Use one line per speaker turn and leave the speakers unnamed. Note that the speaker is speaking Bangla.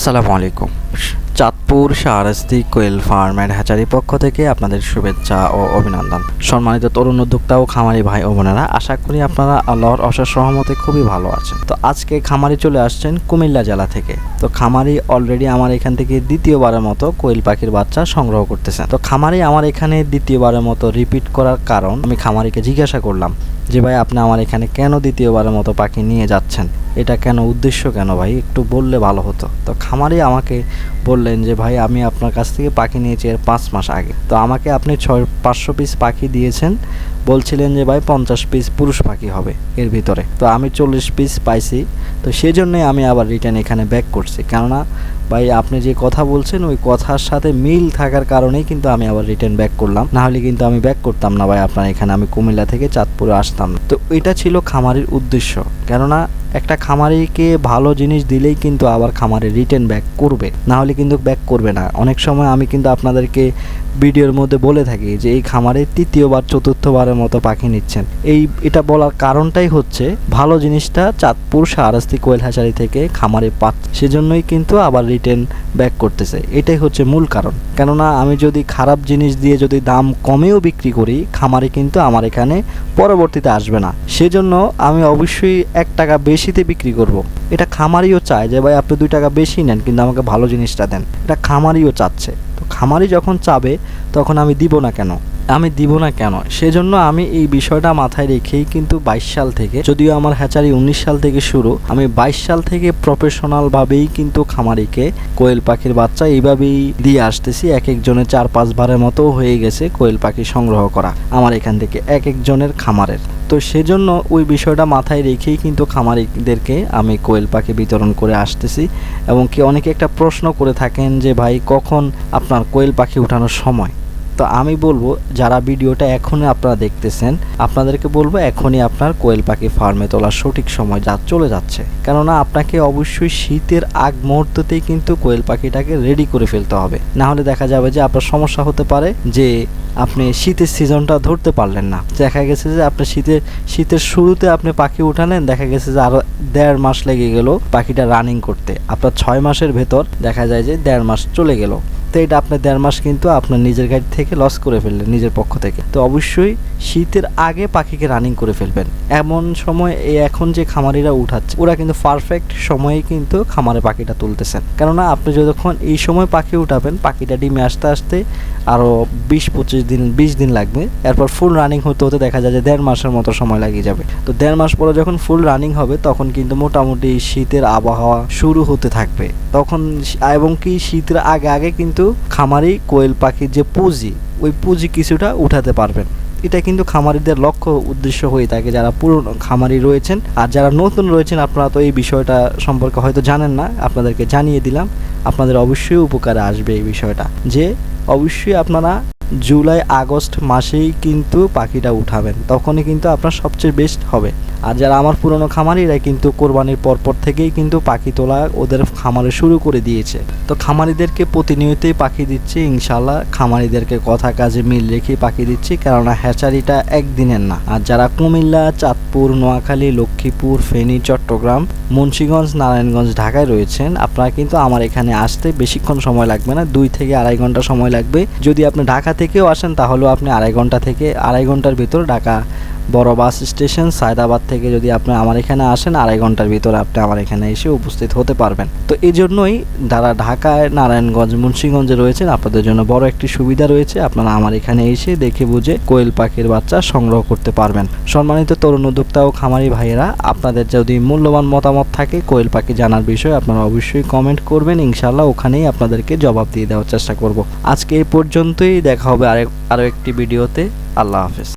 আসসালামু আলাইকুম। Chandpur Shahrasti quail farm and hatchery পক্ষ থেকে আপনাদের শুভেচ্ছা ও অভিনন্দন। সম্মানিত তরুণ উদ্যোক্তা ও খামারি ভাই ও বোনেরা, আশা করি আপনারা আল্লাহর অশেষ সহমতে খুবই ভালো আছেন। তো আজকে খামারি চলে আসছেন কুমিল্লা জেলা থেকে। তো খামারি অলরেডি আমার এখান থেকে দ্বিতীয়বারের মতো কোয়েল পাখির বাচ্চা সংগ্রহ করতেছেন। তো খামারি আমার এখানে দ্বিতীয়বারের মতো রিপিট করার কারণ আমি খামারিকে জিজ্ঞাসা করলাম যে ভাই, আপনি আমার এখানে কেন দ্বিতীয়বারের মতো পাখি নিয়ে যাচ্ছেন? এটা কেন, উদ্দেশ্য কেন ভাই? একটু বললে ভালো হতো। তো খামারি আমাকে বললেন যে, ভাই, আমি আপনার কাছ থেকে পাখি নিয়েছি এর পাঁচ মাস আগে। তো আমাকে আপনি ছয়, পাঁচশো পিস পাখি দিয়েছেন। বলছিলেন যে, ভাই, পঞ্চাশ পিস পুরুষ পাখি হবে এর ভিতরে। তো আমি চল্লিশ পিস পাইছি। তো সেই জন্যই আমি আবার রিটার্ন এখানে ব্যাক করছি। কেননা, ভাই, আপনি যে কথা বলছেন, ওই কথার সাথে মিল থাকার কারণেই কিন্তু আমি আবার রিটার্ন ব্যাক করলাম। না হলে কিন্তু আমি ব্যাক করতাম না, ভাই। আপনার এখানে আমি কুমিল্লা থেকে চাঁদপুরে আসতাম। তো এটা ছিল খামারির উদ্দেশ্য। কেননা একটা খামারিকে ভালো জিনিস দিলেই কিন্তু আবার খামারে রিটার্ন ব্যাক করবে। না হলে কিন্তু ব্যাক করবে না। অনেক সময় আমি কিন্তু আপনাদেরকে ভিডিওর মধ্যে বলে থাকি যে এই খামারে তৃতীয়বার, চতুর্থবারের মতো পাখি নিচ্ছেন। এই, এটা বলার কারণটাই হচ্ছে ভালো জিনিসটা চাঁদপুর শাহরাস্তি কোয়েল হাসারি থেকে খামারে পাচ্ছে সেজন্যই কিন্তু আবার রিটার্ন ব্যাক করতেছে। এটাই হচ্ছে মূল কারণ। কেননা আমি যদি খারাপ জিনিস দিয়ে যদি দাম কমেও বিক্রি করি, খামারে কিন্তু আমার এখানে পরবর্তীতে আসবে না। সেজন্য আমি অবশ্যই এক টাকা বেশিতে বিক্রি করব। এটা খামারিও চায় যে, ভাই, আপনি দুই টাকা বেশি নেন, কিন্তু আমাকে ভালো জিনিসটা দেন। এটা খামারিও চাচ্ছে। খামারি যখন চাবে তখন আমি দিব না কেন? আমি দিব না কেন? সেজন্য আমি এই বিষয়টা মাথায় রেখেই কিন্তু বাইশ সাল থেকে, যদিও আমার হ্যাচারি উনিশ সাল থেকে শুরু, আমি বাইশ সাল থেকে প্রফেশনালভাবেই কিন্তু খামারিকে কোয়েল পাখির বাচ্চা এইভাবেই দিয়ে আসতেছি, এক একজনের চার পাঁচবারের মতো হয়ে গেছে কোয়েল পাখি সংগ্রহ করা, আমার এখান থেকে এক একজনের খামারের। তো সেজন্য ওই বিষয়টা মাথায় রেখেই কিন্তু খামারিদেরকে আমি কোয়েল পাখি বিতরণ করে আসতেছি, এবং কি অনেকে একটা প্রশ্ন করে থাকেন যে, ভাই, কখন আপনার কোয়েল পাখি উঠানোর সময়? তো আমি বলব, যারা ভিডিওটা এখনই আপনারা দেখতেছেন, আপনাদেরকে বলব এখনই আপনার কোয়েল পাখি ফার্মে তোলার সঠিক সময় যা চলে যাচ্ছে। কেননা আপনাকে অবশ্যই শীতের আগ মুহূর্ততেই কিন্তু কোয়েল পাখিটাকে রেডি করে ফেলতে হবে। না হলে দেখা যাবে যে আপনার সমস্যা হতে পারে যে আপনি শীতের সিজনটা ধরতে পারলেন না। দেখা গেছে যে আপনি শীতের শীতের শুরুতে আপনি পাখি উঠালেন, দেখা গেছে যে আরও দেড় মাস লেগে গেল পাখিটা রানিং করতে। আপনার ছয় মাসের ভেতর দেখা যায় যে দেড় মাস চলে গেল। তো এটা আপনি দেড় মাস কিন্তু আপনার নিজের গাড়ি থেকে লস করে ফেললেন, নিজের পক্ষ থেকে। তো অবশ্যই শীতের আগে পাখিকে রানিং করে ফেলবেন। এমন সময় এই এখন যে খামারিরা উঠাচ্ছে, ওরা কিন্তু পারফেক্ট সময়ে কিন্তু খামারে পাখিটা তুলতেছেন। কেননা আপনি যতক্ষণ এই সময় পাখি উঠাবেন, পাখিটা ডিমে আসতে আসতে আরও বিশ, পঁচিশ দিন, বিশ দিন লাগবে। এরপর ফুল রানিং হতে হতে দেখা যায় যে দেড় মাসের মতো সময় লাগিয়ে যাবে। তো দেড় মাস পরে যখন ফুল রানিং হবে, তখন কিন্তু মোটামুটি শীতের আবহাওয়া শুরু হতে থাকবে। তখন এবং কি শীতের আগে আগে কিন্তু খামারি কোয়েল পাখির যে পুঁজি, ওই পুঁজি কিছুটা উঠাতে পারবেন। এটা কিন্তু খামারিদের লক্ষ্য উদ্দেশ্য হয়ে থাকে, যারা পুরনো খামারি রয়েছেন। আর যারা নতুন রয়েছেন, আপনারা তো এই বিষয়টা সম্পর্কে হয়তো জানেন না, আপনাদেরকে জানিয়ে দিলাম। আপনাদের অবশ্যই উপকারে আসবে এই বিষয়টা, যে অবশ্যই আপনারা জুলাই আগস্ট মাসেই কিন্তু পাখিটা উঠাবেন, তখনই কিন্তু আপনার সবচেয়ে বেস্ট হবে। আর যারা আমার পুরনো খামারিরা কিন্তু কোরবানির পরপর থেকেই কিন্তু পাখি তোলা ওদের খামারে শুরু করে দিয়েছে। তো খামারিদেরকে প্রতিনিয়তই পাখি দিচ্ছি ইনশাল্লাহ খামারিদেরকে কথা কাজে মিল রেখে পাখি দিচ্ছি, কেননা হ্যাচারিটা একদিনের না। আর যারা কুমিল্লা, চাঁদপুর, নোয়াখালী, লক্ষ্মীপুর, ফেনী, চট্টগ্রাম, মুন্সীগঞ্জ, নারায়ণগঞ্জ, ঢাকায় রয়েছেন, আপনারা কিন্তু আমার এখানে আসতে বেশিক্ষণ সময় লাগবে না, দুই থেকে আড়াই ঘণ্টা সময় লাগবে। যদি আপনি ঢাকা থেকেও আসেন, তাহলেও আপনি আড়াই ঘণ্টা থেকে আড়াই ঘণ্টার ভিতর ঢাকা বড় বাস স্টেশন, সায়দাবাদ থেকে যদি আপনি আমার এখানে আসেন, আড়াই ঘণ্টার ভিতরে আপনি আমার এখানে এসে উপস্থিত হতে পারবেন। তো এই জন্যই যারা ঢাকায়, নারায়ণগঞ্জ, মুন্সীগঞ্জে রয়েছেন, আপনাদের জন্য বড় একটি সুবিধা রয়েছে, আপনারা আমার এখানে এসে দেখে বুঝে কোয়েল পাখির বাচ্চা সংগ্রহ করতে পারবেন। সম্মানিত তরুণ উদ্যোক্তা ও খামারি ভাইয়েরা, আপনাদের যদি মূল্যবান মতামত থাকে, কোয়েল পাখি জানার বিষয়ে আপনারা অবশ্যই কমেন্ট করবেন ইনশাল্লাহ ওখানেই আপনাদেরকে জবাব দিয়ে দেওয়ার চেষ্টা করব। আজকে এই পর্যন্তই, দেখা হবে আরেক, আরও একটি ভিডিওতে। আল্লাহ হাফেজ।